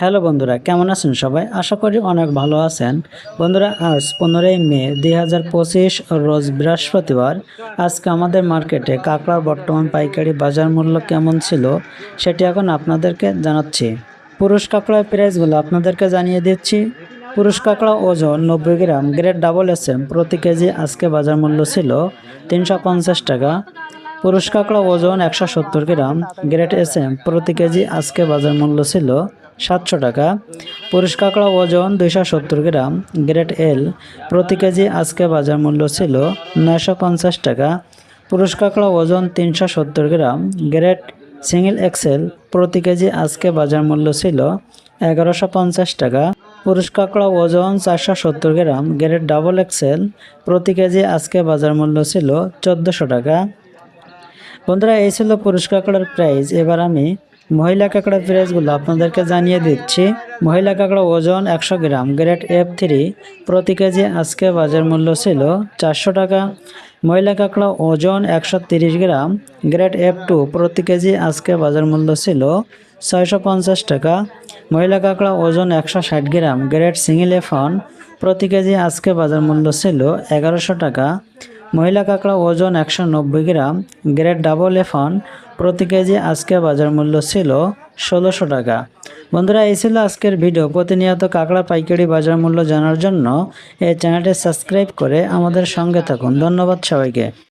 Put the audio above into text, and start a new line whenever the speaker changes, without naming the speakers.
Hello বন্ধুরা, কেমন আছেন সবাই? আশা করি অনেক ভালো আছেন। বন্ধুরা, আজ পনেরোই মে দুই হাজার পঁচিশ রোজ বৃহস্পতিবার। আজকে আমাদের মার্কেটে কাঁকড়ার বর্তমান পাইকারি বাজার মূল্য কেমন ছিল সেটি এখন আপনাদেরকে জানাচ্ছি। পুরুষ কাঁকড়ার প্রাইসগুলো আপনাদেরকে জানিয়ে দিচ্ছি। পুরুষ কাঁকড়া ওজন নব্বই gram grade double S M প্রতি কেজি আজকে বাজার মূল্য ছিল তিনশো পঞ্চাশ টাকা। পুরুষ কাঁকড়া ওজন একশো সত্তর গ্রাম গ্রেট এস এম প্রতি কেজি আজকে বাজার মূল্য ছিল সাতশো টাকা। পুরুষ কাঁকড়া ওজন দুইশো সত্তর গ্রাম গ্রেট এল, প্রতি কেজি আজকে বাজার মূল্য ছিল নয়শো পঞ্চাশ টাকা। পুরুষ কাঁকড়া ওজন তিনশো সত্তর গ্রাম গ্রেট সিঙ্গেল এক্সেল প্রতি কেজি আজকে বাজার মূল্য ছিল এগারোশো পঞ্চাশ টাকা। পুরুষ কাঁকড়া ওজন চারশো সত্তর গ্রাম, গ্রেড ডাবল এক্সেল প্রতি কেজি আজকে বাজার মূল্য ছিল চোদ্দোশো টাকা। বন্ধুরা, এই ছিল পুরুষ কাঁকড়ার প্রাইস এবার আমি মহিলা কাঁকড়ার প্রাইসগুলো আপনাদেরকে জানিয়ে দিচ্ছি। মহিলা কাঁকড়া ওজন একশো গ্রাম গ্রেড এফ থ্রি প্রতি কেজি আজকে বাজার মূল্য ছিল চারশো টাকা। মহিলা কাঁকড়া ওজন একশো গ্রাম গ্রেড এফ টু প্রতি কেজি আজকে বাজার মূল্য ছিল ছয়শো পঞ্চাশ টাকা। মহিলা কাঁকড়া ওজন একশো ষাট gram grade single F one প্রতি কেজি আজকে বাজার মূল্য ছিল এগারোশো টাকা। মহিলা কাঁকড়া ওজন একশো নব্বই গ্রাম, গ্রেড ডাবল এফন প্রতি কেজি আজকে বাজার মূল্য ছিল ষোলোশো টাকা। বন্ধুরা, এই ছিল আজকের ভিডিও। প্রতিনিয়ত কাঁকড়া পাইকারি বাজার মূল্য জানার জন্য এই চ্যানেলটি সাবস্ক্রাইব করে আমাদের সঙ্গে থাকুন। ধন্যবাদ সবাইকে।